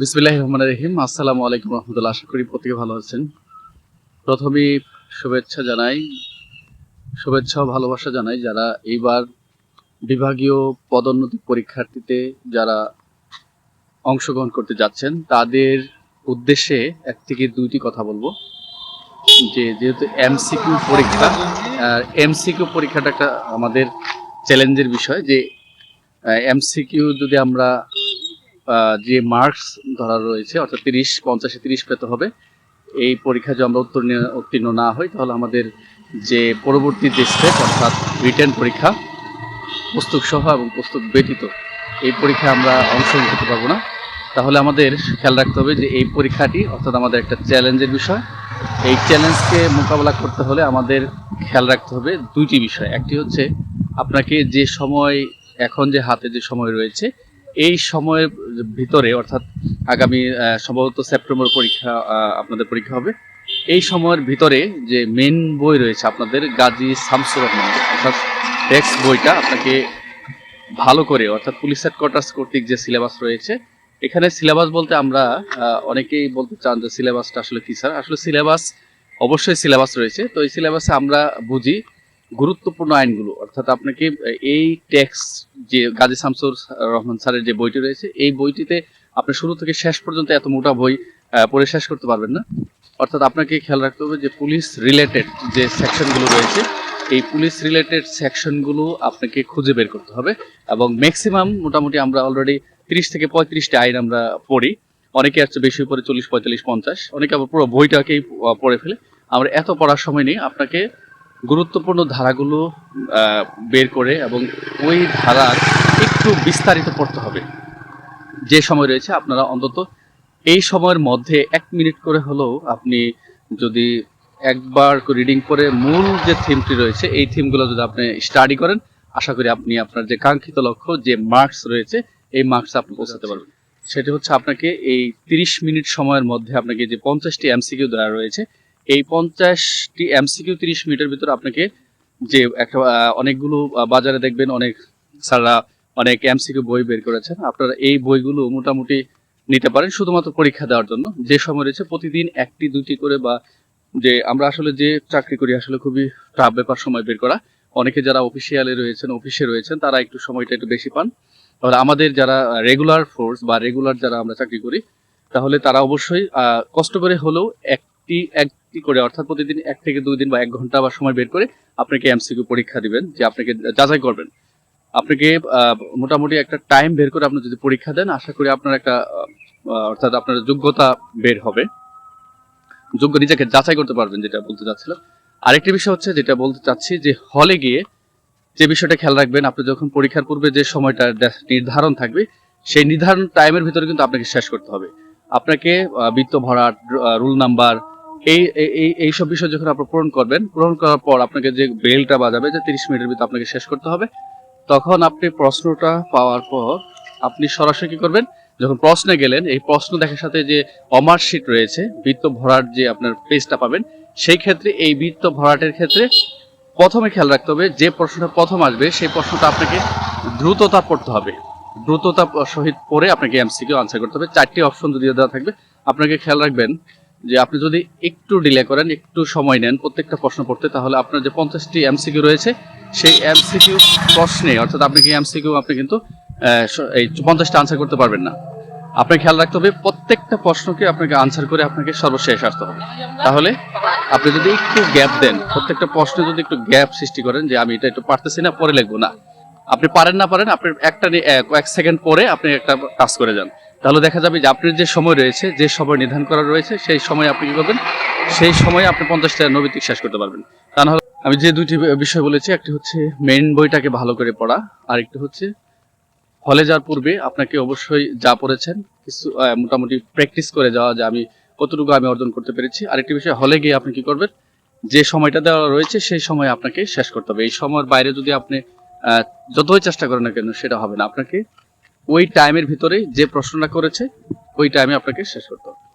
বিসমিল্লাহ রহমান রহিম। আসসালামু আলাইকুম রহমতুল্লাহ। আশা করি প্রত্যেকে ভালো আছেন। প্রথমেই শুভেচ্ছা জানাই, শুভেচ্ছা ভালোবাসা জানাই যারা এইবার বিভাগীয় পদোন্নতি পরীক্ষার্থীতে যারা অংশগ্রহণ করতে যাচ্ছেন, তাদের উদ্দেশ্যে এক থেকে দুইটি কথা বলব। যে যেহেতু এমসিকিউ পরীক্ষা এমসিকিউ পরীক্ষাটা একটা আমাদের চ্যালেঞ্জের বিষয় যে এমসিকিউ যদি আমরা যে মার্কস ধরা রয়েছে, অর্থাৎ তিরিশ, পঞ্চাশে তিরিশ পেতে হবে, এই পরীক্ষা যদি আমরা উত্তীর্ণ উত্তীর্ণ না হই, তাহলে আমাদের যে পরবর্তী যে স্টেপ অর্থাৎ রিটার্ন পরীক্ষা পুস্তক সহ এবং পুস্তক ব্যতীত, এই পরীক্ষায় আমরা অংশগ্রহণ করতে পারব না। তাহলে আমাদের খেয়াল রাখতে হবে যে এই পরীক্ষাটি, অর্থাৎ আমাদের একটা চ্যালেঞ্জের বিষয়। এই চ্যালেঞ্জকে মোকাবেলা করতে হলে আমাদের খেয়াল রাখতে হবে দুইটি বিষয়। একটি হচ্ছে, আপনাকে যে সময়, এখন যে হাতে যে সময় রয়েছে, এই সময়ের ভিতরে, অর্থাৎ আগামী সম্ভবত সেপ্টেম্বর পরীক্ষা আপনাদের পরীক্ষা হবে। এই সময়ের ভিতরে যে মেন বই রয়েছে আপনাদের, গাজী শামসুর রহমান, অর্থাৎ টেক্সট বইটা আপনাকে ভালো করে, অর্থাৎ পুলিশ হেডকোয়ার্টার্স কর্তৃক যে সিলেবাস রয়েছে, এখানে সিলেবাস বলতে আমরা অনেকেই বলতে চান যে সিলেবাসটা আসলে কি স্যার আসলে সিলেবাস অবশ্যই সিলেবাস রয়েছে। তো এই সিলেবাসে আমরা বুঝি গুরুত্বপূর্ণ আইনগুলো, অর্থাৎ আপনাকে এই ট্যাক্স যে গাজী শামসুর রহমান স্যারের যে বইটি রয়েছে, এই বইটিতে আপনি শুরু থেকে শেষ পর্যন্ত এত মোটা বই পড়ে শেষ করতে পারবেন না। অর্থাৎ আপনাকে খেয়াল রাখতে হবে যে পুলিশ রিলেটেড যে সেকশনগুলো রয়েছে, এই পুলিশ রিলেটেড সেকশনগুলো আপনাকে খুঁজে বের করতে হবে এবং ম্যাক্সিমাম মোটামুটি আমরা অলরেডি তিরিশ থেকে পঁয়ত্রিশটা আইন আমরা পড়ি। অনেকে আছে বেশি পরে চল্লিশ, পঁয়তাল্লিশ, পঞ্চাশ, অনেকে আবার পুরো বইটাকেই পড়ে ফেলে। আমরা এত পড়ার সময় নেই, আপনাকে গুরুত্বপূর্ণ ধারাগুলো বের করে এবং ওই ধারার একটু বিস্তারিত পড়তে হবে। যে সময় রয়েছে, আপনারা অন্তত এই সময়ের মধ্যে এক মিনিট করে হলেও আপনি যদি একবার রিডিং করে মূল যে থিমটি রয়েছে, এই থিমগুলো যদি আপনি স্টাডি করেন, আশা করি আপনি আপনার যে কাঙ্ক্ষিত লক্ষ্য, যে মার্কস রয়েছে, এই মার্কস আপনি পৌঁছাতে পারবেন। সেটি হচ্ছে আপনাকে এই তিরিশ মিনিট সময়ের মধ্যে আপনাকে যে পঞ্চাশটি এমসিকিউ দেওয়া রয়েছে এই পঞ্চাশটি এমসিকিউ তিরিশ মিনিটের ভিতরে আপনাকে যে একটা অনেকগুলো বাজারে দেখবেন অনেক স্যাররা অনেক এমসিকিউ বই বের করেছেন। আপনারা এই বইগুলো মোটামুটি নিতে পারেন শুধুমাত্র পরীক্ষা দেওয়ার জন্য। যে সময় রয়েছে প্রতিদিন একটি, দুটি করে বা যে আমরা আসলে যে চাকরি করি আসলে খুবই টাফ ব্যাপার সময় বের করা। অনেকে যারা অফিসিয়ালে রয়েছেন অফিসে রয়েছেন, তারা একটু সময়টা একটু বেশি পান। তাহলে আমাদের যারা রেগুলার ফোর্স বা রেগুলার যারা আমরা চাকরি করি, তাহলে তারা অবশ্যই কষ্ট করে হলেও একটি একটি করে অর্থাৎ প্রতিদিন এক থেকে দুই দিন বা এক ঘণ্টা বা সময় বের করে আপনাকে এমসিকিউ পরীক্ষা দিবেন, যে আপনাকে যাচাই করবেন। আপনাকে মোটামুটি একটা টাইম বের করে আপনি যদি পরীক্ষা দেন, আশা করি আপনার একটা অর্থাৎ আপনার যোগ্যতা বের হবে। যোগ্য নিজেকে যাচাই করতে পারবেন, যেটা বলতে চাচ্ছিলাম। আরেকটি বিষয় হচ্ছে যেটা বলতে চাচ্ছি, যে হলে গিয়ে যে বিষয়টা খেয়াল রাখবেন, আপনি যখন পরীক্ষার পূর্বে যে সময়টা নির্ধারণ থাকবে, সেই নির্ধারণ টাইমের ভিতরে কিন্তু আপনাকে শেষ করতে হবে। আপনাকে বৃত্ত ভরাট রুল নাম্বার এই, এই- এই এইসব বিষয় যখন আপনি পূরণ করবেন, পূরণ করার পর আপনাকে যে বেলটা বাজাবে, যে তিরিশ মিনিটের ভিতরে আপনাকে শেষ করতে হবে, তখন আপনি প্রশ্নটা পাওয়ার পর আপনি সরাসরি কি করবেন? যখন প্রশ্নে গেলেন, এই প্রশ্ন দেখার সাথে যে অমার শিট রয়েছে, বৃত্ত ভরাট যে আপনার পেজটা পাবেন, সেই ক্ষেত্রে, এই বৃত্ত ভরাটের ক্ষেত্রে প্রথমে খেয়াল রাখতে হবে, যে প্রশ্নটা প্রথম আসবে, সেই প্রশ্নটা আপনাকে দ্রুততা পড়তে হবে। দ্রুততা সহিত পড়ে আপনাকে এমসিকিউ আনসার করতে হবে। চারটি অপশন যদি দেওয়া থাকবে, আপনাকে খেয়াল রাখবেন যে আপনি যদি একটু ডিলে করেন, একটু সময় নেন প্রত্যেকটা প্রশ্ন পড়তে, তাহলে আপনার যে পঞ্চাশটি এমসিকিউ রয়েছে, সেই এমসিকিউ প্রশ্নে, অর্থাৎ আপনি কি এমসিকিউ আপনি কিন্তু এই পঞ্চাশটা আনসার করতে পারবেন না। আপনাকে খেয়াল রাখতে হবে, প্রত্যেকটা প্রশ্নকে আপনাকে আনসার করে আপনাকে সর্বশেষ আসতে হবে। তাহলে আপনি যদি একটু গ্যাপ দেন, প্রত্যেকটা প্রশ্নে যদি একটু গ্যাপ সৃষ্টি করেন, যে আমি এটা একটু পারতেছি না, পরে লিখব না। আপনি পারেন না পারেন, আপনি একটা এক সেকেন্ড পরে আপনি একটা কাজ করে যান। তাহলে দেখা যাবে যে আপনার যে সময় রয়েছে, যে সময় নির্ধারণ করা রয়েছে, সেই সময় আপনি কি করবেন? সেই সময়ে আপনি পঞ্চাশটা নৈতিক শেষ করতে পারবেন। তা না আমি যে দুইটি বিষয় বলেছি, একটি হচ্ছে মেন বইটাকে ভালো করে পড়া আর একটি হচ্ছে হলে যাওয়ার পূর্বে আপনাকে অবশ্যই যা পড়েছেন, কিছু মোটামুটি প্র্যাকটিস করে যাওয়া যে আমি কতটুকু আমি অর্জন করতে পেরেছি। আরেকটি বিষয়, হলে গিয়ে আপনি কি করবেন? যে সময়টা দেওয়া রয়েছে, সেই সময় আপনাকে শেষ করতে হবে। এই সময়ের বাইরে যদি আপনি যতই চেষ্টা করেন না কেন, সেটা হবে না। আপনাকে ওই টাইমের ভিতরে যে প্রশ্নটা করেছে ওই টাইমে আপনাকে শেষ করতে হবে।